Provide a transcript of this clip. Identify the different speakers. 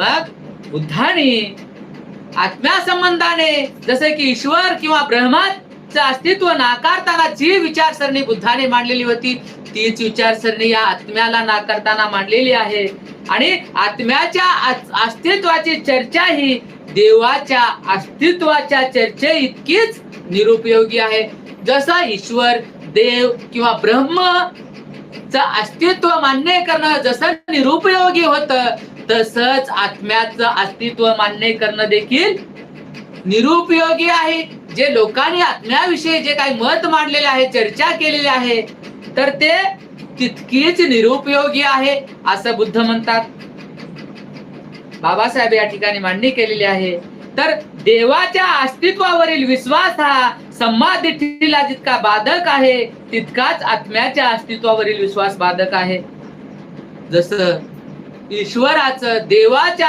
Speaker 1: मग बुद्धाने आत्म्यासंबंधाने जसे की ईश्वर किंवा ब्रह्माचं अस्तित्व नाकारताना जी विचारसरणी बुद्धाने मांडलेली होती तीच विचारसरणी या आत्म्याला नाकारताना मांडलेली आहे. आणि आत्म्याच्या अस्तित्वाची चर्चा ही देवाच्या अस्तित्वाच्या चर्चे इतकीच निरुपयोगी आहे. जसा ईश्वर देव किंवा ब्रह्म अस्तित्व मान्य करणं जसं निरुपयोगी होतं तसंच आत्म्याचं अस्तित्व मान्य करणं देखील निरुपयोगी आहे. जे लोकांनी आत्म्याविषयी जे काही मत मांडलेले आहे चर्चा केलेली आहे तर ते तितकीच निरुपयोगी आहे असं बुद्ध म्हणतात. बाबासाहेब या ठिकाणी मांडणी केलेली आहे. तर देवाच्या अस्तित्वावरील विश्वास हा संमादिठीला जितका बाधक आहे तितकाच आत्म्याच्या अस्तित्वावरील विश्वास बाधक आहे. जसं ईश्वराचं देवाच्या